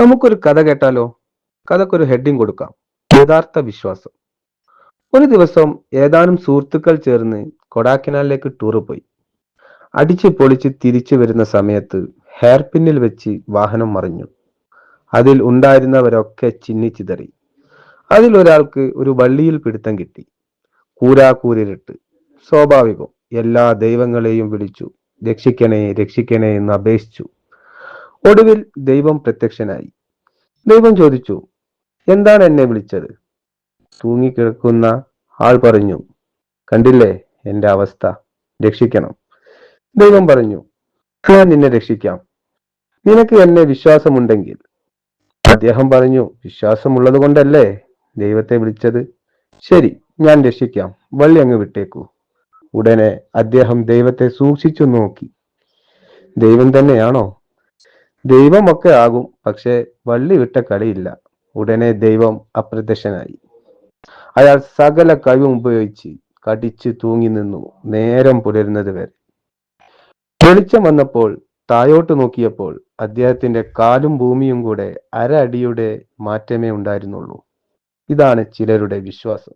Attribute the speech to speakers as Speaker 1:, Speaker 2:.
Speaker 1: നമുക്കൊരു കഥ കേട്ടാലോ? കഥക്കൊരു ഹെഡിങ് കൊടുക്കാം. യഥാർത്ഥ വിശ്വാസം. ഒരു ദിവസം ഏതാനും സുഹൃത്തുക്കൾ ചേർന്ന് കൊടാക്കിനാലിലേക്ക് ടൂർ പോയി. അടിച്ചു പൊളിച്ച് തിരിച്ചു വരുന്ന സമയത്ത് ഹെയർ പിന്നിൽ വെച്ച് വാഹനം മറിഞ്ഞു. അതിൽ ഉണ്ടായിരുന്നവരൊക്കെ ചിന്നിച്ചിതറി അതിൽ ഒരാൾക്ക് ഒരു വള്ളിയിൽ പിടുത്തം കിട്ടി. കൂരാക്കൂരിട്ട് സ്വാഭാവികം എല്ലാ ദൈവങ്ങളെയും വിളിച്ചു. രക്ഷിക്കണേ രക്ഷിക്കണേ എന്ന് അപേക്ഷിച്ചു. ഒടുവിൽ ദൈവം പ്രത്യക്ഷനായി. ദൈവം ചോദിച്ചു എന്താണ് എന്നെ വിളിച്ചത്? തൂങ്ങിക്കിടക്കുന്ന ആൾ പറഞ്ഞു കണ്ടില്ലേ എന്റെ അവസ്ഥ? രക്ഷിക്കണം. ദൈവം പറഞ്ഞു ഞാൻ നിന്നെ രക്ഷിക്കാം. നിനക്ക് എന്നെ വിശ്വാസമുണ്ടെങ്കിൽ. അദ്ദേഹം പറഞ്ഞു വിശ്വാസമുള്ളത് കൊണ്ടല്ലേ ദൈവത്തെ വിളിച്ചത്? ശരി ഞാൻ രക്ഷിക്കാം. വള്ളി അങ്ങ് വിട്ടേക്കൂ. ഉടനെ അദ്ദേഹം ദൈവത്തെ സൂക്ഷിച്ചു നോക്കി. ദൈവം തന്നെയാണോ ദൈവമൊക്കെ ആകും പക്ഷെ വള്ളി വിട്ട കളിയില്ല. ഉടനെ ദൈവം അപ്രത്യക്ഷനായി. അയാൾ സകല കഴിവും ഉപയോഗിച്ച് കടിച്ചു തൂങ്ങി നിന്നു നേരം പുലരുന്നത് വരെ. വെളിച്ചം വന്നപ്പോൾ തായോട്ട് നോക്കിയപ്പോൾ അദ്ദേഹത്തിന്റെ കാലും ഭൂമിയും കൂടെ അര അടിയുടെ മാറ്റമേ ഉണ്ടായിരുന്നുള്ളൂ. ഇതാണ് ചിലരുടെ വിശ്വാസം.